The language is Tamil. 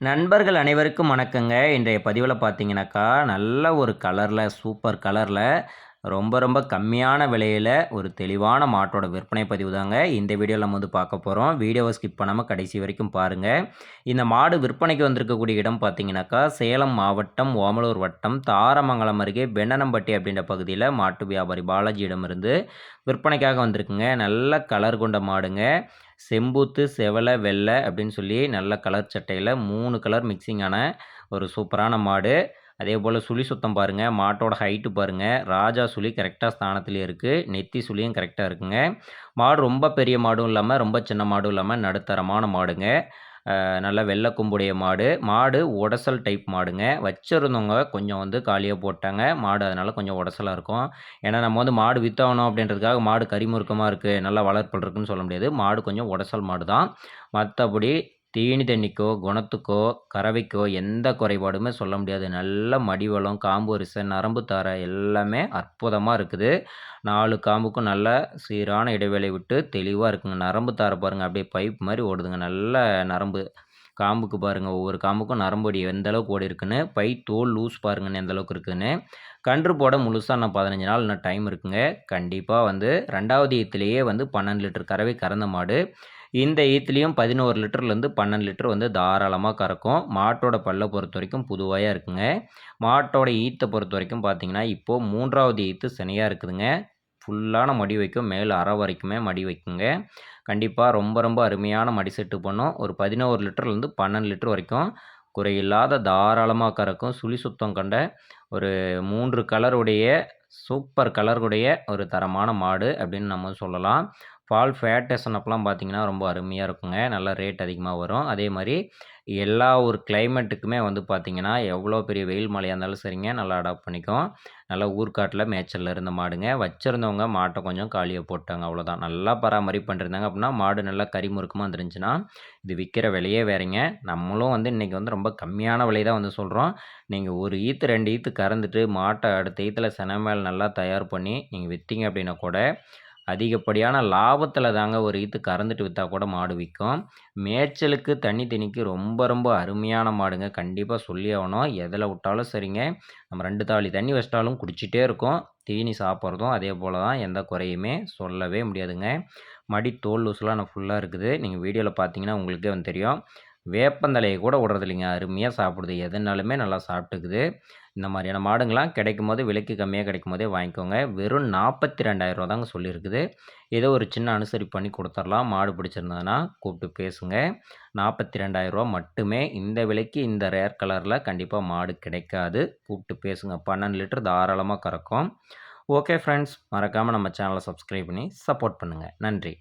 நண்பர்கள் அனைவருக்கும் வணக்கங்க. இன்றைய பதிவில் பார்த்தீங்கன்னாக்கா நல்ல ஒரு கலரில் சூப்பர் கலரில் ரொம்ப ரொம்ப கம்மியான விலையில் ஒரு தெளிவான மாட்டோட விற்பனை பதிவு தாங்க. இந்த வீடியோவில் நம்ம வந்து பார்க்க போகிறோம் வீடியோவை ஸ்கிப் பண்ணாமல் கடைசி வரைக்கும் பாருங்கள் இந்த மாடு விற்பனைக்கு வந்திருக்கக்கூடிய இடம் பார்த்தீங்கன்னாக்கா சேலம் மாவட்டம் ஓமலூர் வட்டம் தாரமங்கலம் அருகே பெண்ணனம்பட்டி அப்படின்ற பகுதியில் மாட்டு வியாபாரி பாலாஜியிடமிருந்து விற்பனைக்காக வந்திருக்குங்க. நல்ல கலர் கொண்ட மாடுங்க. செம்பூத்து செவலை வெள்ளை அப்படின்னு சொல்லி நல்ல கலர் சட்டையில் மூணு கலர் மிக்சிங்கான ஒரு சூப்பரான மாடு. அதே போல் சுழி சுத்தம் பாருங்கள் மாட்டோட ஹைட்டு பாருங்கள் ராஜா சுழி கரெக்டாக ஸ்தானத்துலேயே இருக்குது நெத்தி சுழியும் கரெக்டாக இருக்குங்க. மாடு ரொம்ப பெரிய மாடும் இல்லாமல் ரொம்ப சின்ன மாடும் இல்லாமல் நடுத்தரமான மாடுங்க. நல்ல வெள்ளை கும்புடைய மாடு. மாடு உடசல் டைப் மாடுங்க. வச்சுருந்தவங்க கொஞ்சம் வந்து காலியாக போட்டாங்க. மாடு அதனால் கொஞ்சம் உடசலாக இருக்கும். ஏன்னா நம்ம வந்து மாடு வித்தாகணும் அப்படின்றதுக்காக மாடு கரிமுறுக்கமாக இருக்குது நல்லா வளர்ப்பு இருக்குன்னு சொல்ல முடியாது. மாடு கொஞ்சம் உடசல் மாடு தான் மற்றபடி தீனி தண்ணிக்கோ குணத்துக்கோ கறவைக்கோ எந்த குறைபாடுமே சொல்ல முடியாது. நல்ல மடிவளம் காம்பு வரிசை நரம்பு தார எல்லாமே அற்புதமாக இருக்குது. நாலு காம்புக்கும் நல்ல சீரான இடைவேளை விட்டு தெளிவாக இருக்குங்க. நரம்பு தார பாருங்கள் அப்படியே பைப் மாதிரி ஓடுதுங்க. நல்ல நரம்பு. காம்புக்கு பாருங்கள் ஒவ்வொரு காம்புக்கும் நரம்படி எந்த அளவுக்கு ஓடி இருக்குன்னு. பை தோல் லூஸ் பாருங்கன்னு எந்த அளவுக்கு இருக்குதுன்னு கன்று போட முழுசாக நான் பதினஞ்சு நாள் இன்னும் டைம் இருக்குங்க. கண்டிப்பாக வந்து ரெண்டாவது ஈத்துலேயே வந்து பன்னெண்டு லிட்டர் கறவை கறந்த மாடு. இந்த ஈத்துலேயும் பதினோரு லிட்டர்லேருந்து பன்னெண்டு லிட்டர் வந்து தாராளமாக கறக்கும். மாட்டோட பல்லை பொறுத்த வரைக்கும் புதுவாயாக இருக்குங்க. மாட்டோட ஈத்தை பொறுத்த வரைக்கும் பார்த்தீங்கன்னா இப்போது மூன்றாவது ஈத்து சனியாக இருக்குதுங்க. ஃபுல்லான மடி வைக்கும். மேலே அரை வரைக்குமே மடி வைக்குங்க. கண்டிப்பாக ரொம்ப ரொம்ப அருமையான மடி செட்டு பண்ணும். ஒரு பதினோரு லிட்டர்லேருந்து பன்னெண்டு லிட்டர் வரைக்கும் குறையில்லாத தாராளமாக கறக்கும். சுழி சுத்தம் கண்ட ஒரு மூன்று கலருடைய சூப்பர் கலருடைய ஒரு தரமான மாடு அப்படின்னு நம்ம சொல்லலாம். ஃபால் ஃபேட்டேஷன் அப்பெல்லாம் பார்த்திங்கன்னா ரொம்ப அருமையாக இருக்குங்க. நல்லா ரேட் அதிகமாக வரும். அதே மாதிரி எல்லா ஒரு கிளைமேட்டுக்குமே வந்து பார்த்திங்கன்னா எவ்வளோ பெரிய வெயில் மழையாக இருந்தாலும் சரிங்க நல்லா அடாப்ட் பண்ணிக்கும். நல்லா ஊர்க்காட்டில் மேய்ச்சலில் இருந்த மாடுங்க. வச்சுருந்தவங்க மாட்டை கொஞ்சம் காலியாக போட்டாங்க அவ்வளோதான். நல்லா பராமரிப்பு பண்ணிருந்தாங்க அப்படின்னா மாடு நல்லா கறிமுறுக்கமாக வந்துருந்துச்சுன்னா இது விற்கிற விலையே வேறங்க. நம்மளும் வந்து இன்றைக்கி வந்து ரொம்ப கம்மியான விலை தான் வந்து சொல்கிறோம் நீங்கள் ஒரு ஈத்து ரெண்டு ஈத்து கறந்துட்டு மாட்டை அடுத்த ஈத்தில் சென மேல் நல்லா தயார் பண்ணி நீங்கள் விற்றீங்க அப்படின்னா கூட அதிகப்படியான லாபத்தில் தாங்க ஒரு ஈத்து கறந்துட்டு விற்றா கூட மாடு விற்கும் மேய்ச்சலுக்கு தண்ணி தண்ணிக்கு ரொம்ப ரொம்ப அருமையான மாடுங்க. கண்டிப்பாக சொல்லி ஆகணும். எதில் விட்டாலும் சரிங்க. நம்ம ரெண்டு தாலி தண்ணி வச்சிட்டாலும் குடிச்சிட்டே இருக்கும். தீனி சாப்பிட்றதும் அதே போல் தான் எந்த குறையுமே சொல்லவே முடியாதுங்க. மடி தோல் லூஸ்லாம் நான் ஃபுல்லாக இருக்குது. நீங்கள் வீடியோவில் பார்த்தீங்கன்னா உங்களுக்கே வந்து தெரியும். வேப்பந்தலையை கூட விடுறது இல்லைங்க அருமையாக சாப்பிடுது. எதுனாலுமே நல்லா சாப்பிட்டுக்குது. இந்த மாதிரியான மாடுங்கள்லாம் கிடைக்கும் போது விலைக்கு கம்மியாக கிடைக்கும் போதே வாங்கிக்கோங்க. வெறும் நாற்பத்தி ரெண்டாயிரரூவா தாங்க சொல்லியிருக்குது. ஏதோ ஒரு சின்ன அனுசரிப்பு பண்ணி கொடுத்துர்லாம். மாடு பிடிச்சிருந்ததுன்னா கூப்பிட்டு பேசுங்க. நாற்பத்தி ரெண்டாயிரரூவா மட்டுமே. இந்த விலைக்கு இந்த ரேர் கலரில் கண்டிப்பாக மாடு கிடைக்காது. கூப்பிட்டு பேசுங்க. பன்னெண்டு லிட்டர் தாராளமாக கறக்கும். Okay friends. மறக்காமல் நம்ம சேனலை சப்ஸ்கிரைப் பண்ணி சப்போர்ட் பண்ணுங்கள் நன்றி.